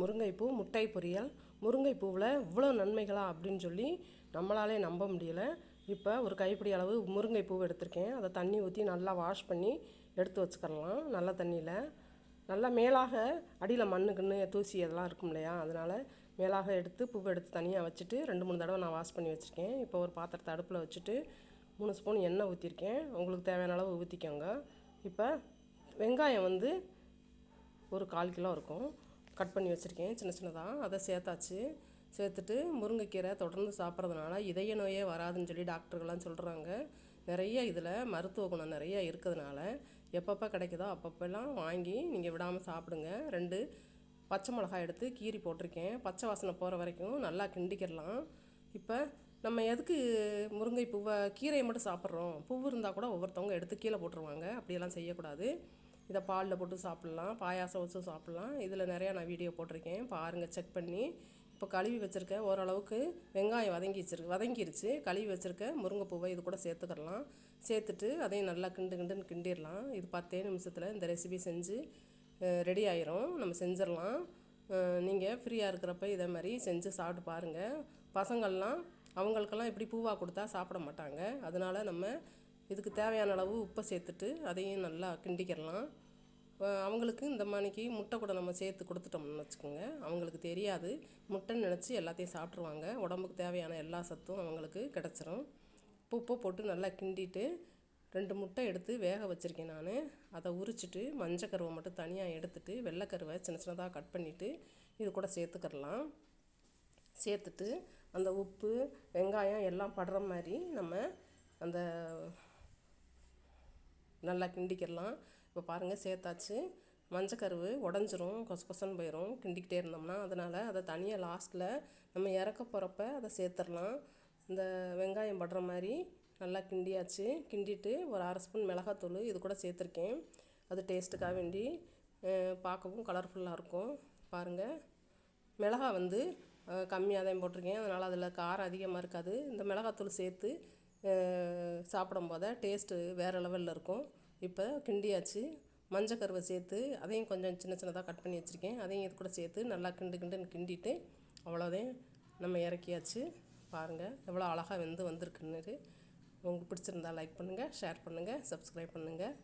முருங்கைப்பூ முட்டை பொரியல். முருங்கைப்பூவில் இவ்வளோ நன்மைகளா அப்படின்னு சொல்லி நம்மளாலே நம்ப முடியல. இப்போ ஒரு கைப்பிடி அளவு முருங்கைப்பூ எடுத்திருக்கேன். அதை தண்ணி ஊற்றி நல்லா வாஷ் பண்ணி எடுத்து வச்சுக்கிறலாம் நல்ல தண்ணியில். நல்லா மேலாக அடியில் மண்ணுக்குன்னு தூசி அதெல்லாம் இருக்கும் இல்லையா? அதனால் மேலாக எடுத்து பூவை எடுத்து தனியாக வச்சுட்டு ரெண்டு மூணு தடவை நான் வாஷ் பண்ணி வச்சுருக்கேன். இப்போ ஒரு பாத்திரத்தை அடுப்பில் வச்சுட்டு மூணு ஸ்பூன் எண்ணெய் ஊற்றிருக்கேன் உங்களுக்கு தேவையான அளவு ஊற்றிக்கோங்க இப்போ வெங்காயம் வந்து ஒரு கால் கிலோ இருக்கும். கட் பண்ணி வச்சுருக்கேன் சின்ன சின்னதாக அதை சேர்த்தாச்சு. சேர்த்துட்டு முருங்கைக்கீரை தொடர்ந்து சாப்பிட்றதுனால இதய நோயே வராதுன்னு சொல்லி டாக்டர்கள்லாம் சொல்கிறாங்க நிறைய இதில் மருத்துவ குணம் நிறைய இருக்கிறதுனால எப்பப்போ கிடைக்குதோ அப்பப்போலாம் வாங்கி நீங்கள் விடாமல் சாப்பிடுங்க. ரெண்டு பச்சை மிளகாய் எடுத்து கீரி போட்டிருக்கேன். பச்சை வாசனை போகிற வரைக்கும் நல்லா கிண்டிக்கிடலாம். இப்போ நம்ம எதுக்கு முருங்கை பூவை கீரையை மட்டும் சாப்பிட்றோம்? பூவு இருந்தால் கூட ஒவ்வொருத்தவங்க எடுத்து கீழே போட்டுருவாங்க. அப்படியெல்லாம் செய்யக்கூடாது. இதை பாலில் போட்டு சாப்பிட்லாம் பாயாசம் வச்சு சாப்பிட்லாம். இதில் நிறையா நான் வீடியோ போட்டிருக்கேன். பாருங்கள் செக் பண்ணி. இப்போ கழுவி வச்சுருக்க ஓரளவுக்கு வெங்காயம் வதங்கி வச்சிருக்கு வதங்கிருச்சு. கழுவி வச்சுருக்க முருங்கைப்பூவை இது கூட சேர்த்துக்கிடலாம் சேர்த்துட்டு அதையும் நல்லா கிண்டு கிண்டுன்னு கிண்டிடலாம் இது பத்தே நிமிஷத்தில் இந்த ரெசிபி செஞ்சு ரெடி ஆயிரும். நம்ம செஞ்சிடலாம் நீங்கள் ஃப்ரீயாக இருக்கிறப்ப இதே மாதிரி செஞ்சு சாப்பிட்டு பாருங்கள் பசங்கள்லாம் அவங்களுக்கெல்லாம் இப்படி பூவாக கொடுத்தா சாப்பிட மாட்டாங்க. அதனால நம்ம இதுக்கு தேவையான அளவு உப்பை சேர்த்துட்டு அதையும் நல்லா கிண்டிக்கிடலாம். அவங்களுக்கு இந்த மணிக்கு முட்டை கூட நம்ம சேர்த்து கொடுத்துட்டோம்னு வச்சுக்கோங்க. அவங்களுக்கு தெரியாது. முட்டைன்னு நினச்சி எல்லாத்தையும் சாப்பிட்ருவாங்க உடம்புக்கு தேவையான எல்லா சத்தும் அவங்களுக்கு கிடச்சிரும். உப்பு போட்டு நல்லா கிண்டிட்டு ரெண்டு முட்டை எடுத்து வேக வச்சுருக்கேன் நான். அதை உரிச்சிட்டு மஞ்சக்கருவை மட்டும் தனியாக எடுத்துட்டு வெள்ளைக்கருவை சின்ன சின்னதாக கட் பண்ணிவிட்டு இது கூட சேர்த்துக்கிடலாம். சேர்த்துட்டு அந்த உப்பு வெங்காயம் எல்லாம் படுற மாதிரி நம்ம அந்த நல்லா கிண்டிக்கிடலாம். இப்போ பாருங்கள் சேர்த்தாச்சு. மஞ்சக்கருவு உடஞ்சிரும் கொசு கொசன்னு போயிடும் கிண்டிக்கிட்டே இருந்தோம்னா அதனால் அதை தனியாக லாஸ்ட்டில் நம்ம இறக்க போகிறப்ப அதை சேர்த்துடலாம். இந்த வெங்காயம் படுற மாதிரி நல்லா கிண்டியாச்சு. கிண்டிட்டு ஒரு அரை ஸ்பூன் மிளகாத்தூள் இது கூட சேர்த்துருக்கேன். அது டேஸ்ட்டுக்காக வேண்டி பார்க்கவும் கலர்ஃபுல்லாக இருக்கும். பாருங்கள் மிளகா வந்து கம்மியாக தான் போட்டிருக்கேன். அதனால் அதில் காரம் அதிகமாக இருக்காது. இந்த மிளகாத்தூள் சேர்த்து சாப்பிடும் போது டேஸ்ட்டு வேறு லெவலில் இருக்கும். இப்போ கிண்டியாச்சு. மஞ்சள் கருவை சேர்த்து அதையும் கொஞ்சம் சின்ன சின்னதாக கட் பண்ணி வச்சுருக்கேன். அதையும் இது கூட சேர்த்து நல்லா கிண்டு கிண்டுன்னு கிண்டிட்டு அவ்வளோதான் நம்ம இறக்கியாச்சு. பாருங்கள் எவ்வளோ அழகாக வெந்து வந்திருக்குன்னு. உங்களுக்கு பிடிச்சிருந்தா லைக் பண்ணுங்கள் ஷேர் பண்ணுங்கள் சப்ஸ்கிரைப் பண்ணுங்கள்